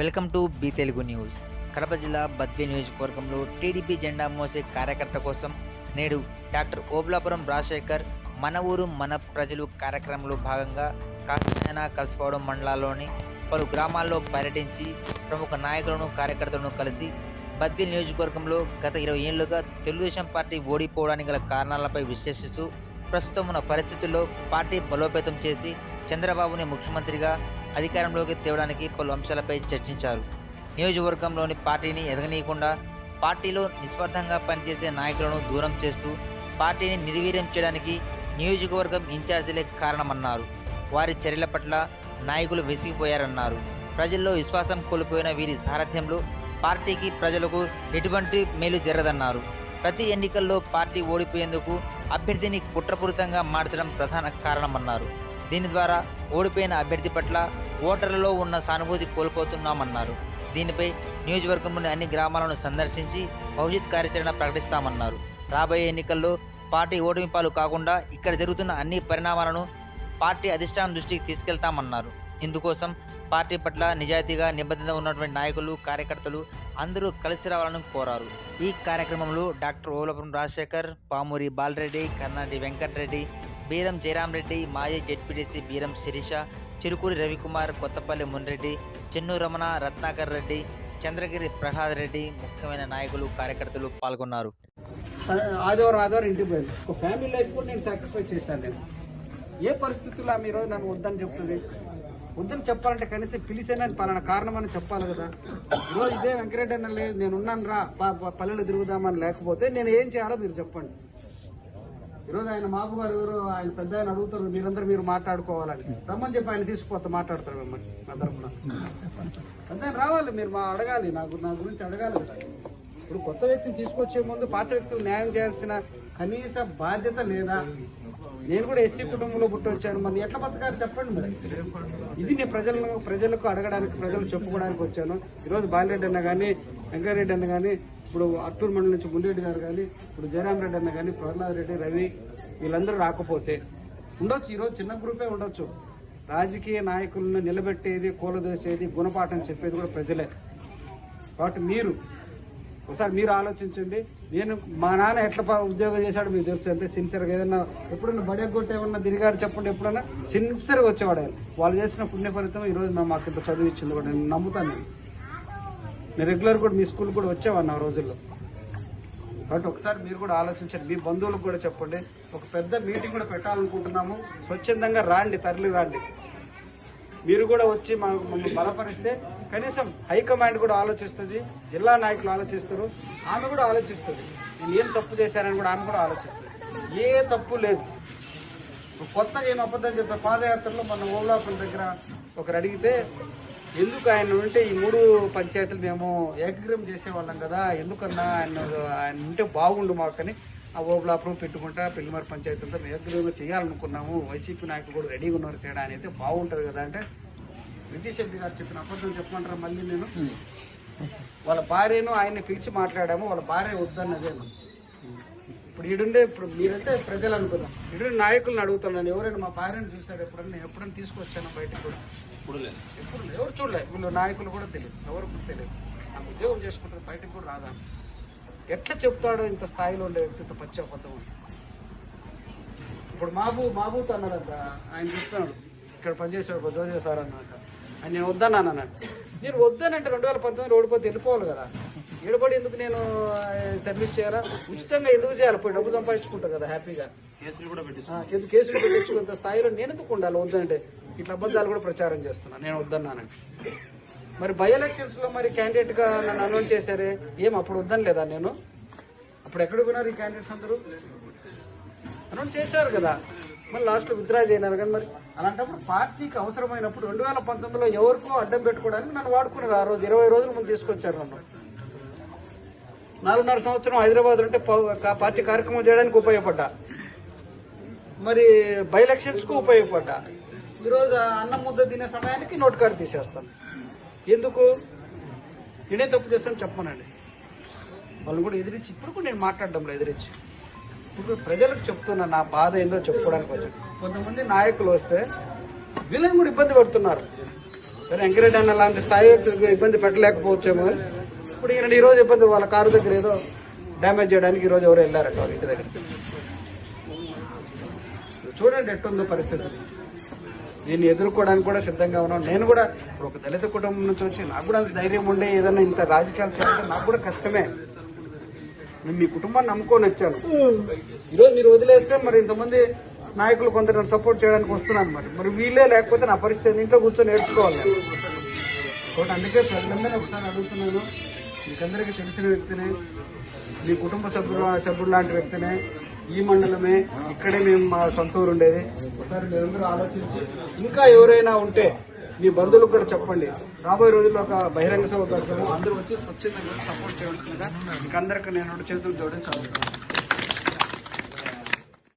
Welcome to B Telugu news. Kadapa జిల్లా బద్వే నియోజకవర్గంలో TDP జెండా మోసే కార్యకర్త కోసం నేడు డాక్టర్ ఓబ్లాపురం రాజశేఖర్ మన ఊరు మన ప్రజలు కార్యక్రమంలో భాగంగా కాకినాడ కలిసిపోవడం మండలాల్లోని పలు గ్రామాల్లో పర్యటించి ప్రముఖ నాయకులను కార్యకర్తలను కలిసి బద్వే నియోజకవర్గంలో గత ఇరవై ఏళ్ళుగా తెలుగుదేశం పార్టీ ఓడిపోవడానికి గల కారణాలపై విశ్లేషిస్తూ ప్రస్తుతం ఉన్న పరిస్థితుల్లో పార్టీ బలోపేతం చేసి చంద్రబాబుని ముఖ్యమంత్రిగా అధికారంలోకి తేవడానికి పలు అంశాలపై చర్చించారు. నియోజకవర్గంలోని పార్టీని ఎదగనీయకుండా పార్టీలో నిస్వార్థంగా పనిచేసే నాయకులను దూరం చేస్తూ పార్టీని నిర్వీర్యం చేయడానికి నియోజకవర్గం ఇన్ఛార్జీలే కారణమన్నారు. వారి చర్యల పట్ల నాయకులు విసిగిపోయారన్నారు. ప్రజల్లో విశ్వాసం కోల్పోయిన వీరి సారథ్యంలో పార్టీకి ప్రజలకు ఎటువంటి మేలు జరగదన్నారు. ప్రతి ఎన్నికల్లో పార్టీ ఓడిపోయేందుకు అభ్యర్థిని కుట్రపూరితంగా మార్చడం ప్రధాన కారణమన్నారు. దీని ద్వారా ఓడిపోయిన అభ్యర్థి పట్ల ఓటర్లలో ఉన్న సానుభూతి కోల్పోతున్నామన్నారు. దీనిపై నియోజకవర్గంలోని అన్ని గ్రామాలను సందర్శించి భవిష్యత్ కార్యాచరణ ప్రకటిస్తామన్నారు. రాబోయే ఎన్నికల్లో పార్టీ ఓటమి పాలు కాకుండా ఇక్కడ జరుగుతున్న అన్ని పరిణామాలను పార్టీ అధిష్టానం దృష్టికి తీసుకెళ్తామన్నారు. ఇందుకోసం పార్టీ పట్ల నిజాయితీగా నిబద్ధత ఉన్నటువంటి నాయకులు కార్యకర్తలు అందరూ కలిసి రావాలని కోరారు. ఈ కార్యక్రమంలో డాక్టర్ ఓలపురం రాజశేఖర్ పామూరి బాలరెడ్డి కర్ణాటి వెంకటరెడ్డి బీరం జయరాం రెడ్డి మాజీ జెడ్పీటీసీ బీరం శిరీష చిరుకూరి రవికుమార్ కొత్తపల్లి మున్రెడ్డి చెన్ను రమణ రత్నాకర్ రెడ్డి చంద్రగిరి ప్రహ్లాద్ రెడ్డి ముఖ్యమైన నాయకులు కార్యకర్తలు పాల్గొన్నారు. ఆదివారం ఆదివారం ఇంటికి పోయాను. ఒక ఫ్యామిలీ లైఫ్ కూడా నేను సాక్రిఫైస్ చేశాను నేను. ఏ పరిస్థితుల్లో మీరు నన్ను వద్దని చెప్తుంది? వద్దని చెప్పాలంటే కనీసం పిలిచేనా పలానా కారణం అని చెప్పాలి కదా. ఈరోజు ఇదే వెంకరెడ్డి అన్న లేదు నేను ఉన్నాను రా పల్లెలు తిరుగుదామని లేకపోతే నేను ఏం చేయాలో మీరు చెప్పండి. ఈరోజు ఆయన మాకు గారు ఎవరు ఆయన పెద్ద ఆయన అడుగుతారు మీరందరూ మీరు మాట్లాడుకోవాలని. రమ్మని చెప్పి ఆయన తీసుకుపోతే మాట్లాడతారు మిమ్మల్ని నా తరఫున అంతే రావాలి మీరు మా అడగాలి నాకు నా గురించి అడగాలి కదా. ఇప్పుడు కొత్త వ్యక్తిని తీసుకొచ్చే ముందు పాత వ్యక్తులు న్యాయం చేయాల్సిన కనీస బాధ్యత లేదా? నేను కూడా ఎస్సీ కుటుంబంలో పుట్టొచ్చాను. మరి ఎట్లా బతకాలి? చెప్పండి మరి. ఇది నేను ప్రజలను ప్రజలకు అడగడానికి ప్రజలు చెప్పుకోవడానికి వచ్చాను. ఈరోజు బాలిరెడ్డి అన్న కానీ వెంకయ్యరెడ్డి అన్న కానీ ఇప్పుడు అత్తూరు మండలి నుంచి ముందురెడ్డి గారు కానీ ఇప్పుడు జయరామ్ రెడ్డి అన్న కానీ ప్రహ్లాద్ రెడ్డి రవి వీళ్ళందరూ రాకపోతే ఉండొచ్చు. ఈరోజు చిన్న గ్రూపే ఉండొచ్చు. రాజకీయ నాయకులను నిలబెట్టేది కూలదోసేది గుణపాఠం చెప్పేది కూడా ప్రజలే. కాబట్టి మీరు ఒకసారి మీరు ఆలోచించండి. నేను మా నాన్న ఎట్లా ఉద్యోగం చేశాడో మీకు తెలుసు. అంటే సిన్సియర్గా ఏదన్నా ఎప్పుడన్నా బడి కొట్టి ఏమన్నా తిరిగాడు చెప్పండి ఎప్పుడన్నా సిన్సియర్గా వచ్చేవాడు వాళ్ళు చేసిన పుణ్య ఫలితం ఈ రోజు మాకు ఇంత చదువు ఇచ్చింది కూడా నేను నమ్ముతాను నేను. నేను రెగ్యులర్ కూడా మీ స్కూల్ కూడా వచ్చేవాడిని ఆ రోజుల్లో. కాబట్టి ఒకసారి మీరు కూడా ఆలోచించండి. మీ బంధువులకు కూడా చెప్పండి. ఒక పెద్ద మీటింగ్ కూడా పెట్టాలనుకుంటున్నాము. స్వచ్ఛందంగా రాండి తరలి రాండి. మీరు కూడా వచ్చి మాకు మమ్మల్ని బలపరిస్తే కనీసం హైకమాండ్ కూడా ఆలోచిస్తుంది జిల్లా నాయకులు ఆలోచిస్తారు ఆమె కూడా ఆలోచిస్తుంది. నేను ఏం తప్పు చేశానని కూడా ఆమె కూడా ఆలోచిస్తుంది. ఏ తప్పు లేదు. కొత్తగా ఏం అబద్ధం చెప్పే పాదయాత్రలో మన ఓలాపుల దగ్గర ఒకరు అడిగితే ఎందుకు ఆయన ఉంటే ఈ మూడు పంచాయతీలు మేము ఏకగ్రీవం చేసేవాళ్ళం కదా ఎందుకన్నా ఆయన ఆయన ఉంటే బాగుండు మాకని ఆ ఓబులాపురం పెట్టుకుంటా పెళ్ళిమారి పంచాయతీలతో మేము ఏకగ్రీవం చేయాలనుకున్నాము. వైసీపీ నాయకులు కూడా రెడీగా ఉన్నారు చేయడానికి అయితే బాగుంటుంది కదా అంటే నితీష్ రెడ్డి గారు చెప్పిన అబద్ధం చెప్పమంటారా మళ్ళీ నేను? వాళ్ళ భార్యను ఆయన్ని పిలిచి మాట్లాడాము. వాళ్ళ భార్య వద్దన్నదేను ఇప్పుడు ఈడుండే ఇప్పుడు మీరంటే ప్రజలు అనుకుందాం. ఈడు నాయకులను అడుగుతున్నాను ఎవరైనా మా భార్యను చూశారు ఎప్పుడన్నా? నేను ఎప్పుడైనా తీసుకొచ్చాను బయటకు కూడా? ఎప్పుడు? లేదు ఎవరు చూడలేదు? వీళ్ళు నాయకులు కూడా తెలియదు. ఎవరు తెలియదు. నాకు ఉద్యోగం చేసుకుంటారు. బయటకు కూడా రాదా? ఎట్లా చెప్తాడో ఇంత స్థాయిలో ఉండే వ్యక్తి ఇంత పశ్చాత్తాపం. ఇప్పుడు మాబూ మాబూతో అన్నాడంట ఆయన చెప్తున్నాడు ఇక్కడ పనిచేసాడు భద్రత సార్ అన్నాక ఆయన నేను వద్దన్నాను అన్నాడు. నేను వద్దనంటే రెండు వేల పంతొమ్మిది ఓడిపోతే వెళ్ళిపోవాలి కదా. ఏడుబడి ఎందుకు నేను సర్వీస్ చేయాలా? ఉచితంగా ఎందుకు చేయాలి? పోయి డబ్బు సంపాదించుకుంటా కదా హ్యాపీగా. కేసులు కూడా పెట్టించు కేసులు పెట్టించుకున్నంత స్థాయిలో నేను ఎందుకు ఉండాలి? వద్దంటే ఇట్లా అబద్ధాలు కూడా ప్రచారం చేస్తున్నాను నేను వద్దన్నానండి. మరి బై ఎలక్షన్స్లో మరి క్యాండిడేట్గా నన్ను అనౌన్స్ చేశారే? ఏం అప్పుడు వద్దని లేదా నేను? అప్పుడు ఎక్కడికి పోయినారు ఈ క్యాండిడేట్స్ అందరూ? అనౌన్స్ చేశారు కదా. మరి లాస్ట్ విత్డ్రా చేయనారు కానీ మరి. అలాంటప్పుడు పార్టీకి అవసరమైనప్పుడు రెండు వేల పంతొమ్మిదిలో ఎవరికో అడ్డం పెట్టుకోవడానికి నన్ను వాడుకున్నారు. ఆ రోజు ఇరవై రోజుల ముందు తీసుకొచ్చారు నన్ను. నాలుగున్నర సంవత్సరం హైదరాబాద్ ఉంటే పార్టీ కార్యక్రమం చేయడానికి ఉపయోగపడ్డా. మరి బై ఎలక్షన్స్కు ఉపయోగపడ్డా. ఈరోజు అన్నం ముద్ద తినే సమయానికి నోట్ కార్డు తీసేస్తాను. ఎందుకు? నేనే తప్పు చేస్తాను చెప్పనండి. వాళ్ళు కూడా ఎదిరించి ఇప్పుడు కూడా నేను మాట్లాడడంలో ఎదిరించి. ఇప్పుడు ప్రజలకు చెప్తున్నా నా బాధ ఏందో చెప్పుకోవడానికి వచ్చాను. కొంతమంది నాయకులు వస్తే వీళ్ళని కూడా ఇబ్బంది పడుతున్నారు. సరే వెంకరెడ్డి అన్న లాంటి స్థాయి ఇబ్బంది పెట్టలేకపోవచ్చేమో. ఇప్పుడు ఈయన ఈ రోజు ఇబ్బంది వాళ్ళ కారు దగ్గర ఏదో డ్యామేజ్ చేయడానికి ఈరోజు ఎవరు వెళ్ళారట వాళ్ళ ఇంటి దగ్గర. చూడండి ఎట్టుందో పరిస్థితి. దీన్ని ఎదుర్కోవడానికి కూడా సిద్ధంగా ఉన్నాం. నేను కూడా ఇప్పుడు ఒక దళిత కుటుంబం నుంచి వచ్చి నాకు కూడా అంత ధైర్యం ఉండే ఏదైనా ఇంత రాజకీయాలు చేయాలంటే నాకు కూడా కష్టమే. నేను మీ కుటుంబాన్ని నమ్ముకొని వచ్చాను. ఈరోజు మీరు వదిలేస్తే మరి ఇంతమంది నాయకులు కొంత నన్ను సపోర్ట్ చేయడానికి వస్తున్నాను మరి. మరి వీళ్ళే లేకపోతే నా పరిస్థితి ఇంట్లో కూర్చొని నేర్చుకోవాలి. కాబట్టి అందుకే ప్రజలందరినీ ఒకసారి అడుగుతున్నాను. మీకందరికీ తెలిసిన వ్యక్తినే మీ కుటుంబ సభ్యులు సభ్యుడు లాంటి వ్యక్తినే ఈ మండలమే. ఇక్కడే మేము మా సొంత ఊరు ఉండేది. ఒకసారి మీరందరూ ఆలోచించి ఇంకా ఎవరైనా ఉంటే మీ బంధువులకు కూడా చెప్పండి. రాబోయే రోజుల్లో ఒక బహిరంగ సభ పెడతాము అందరూ వచ్చి స్వచ్ఛందంగా సపోర్ట్ చేయవలసిందిగా మీకు అందరికీ నేను రెండు చేతులు జోడించాలనుకుంటున్నాను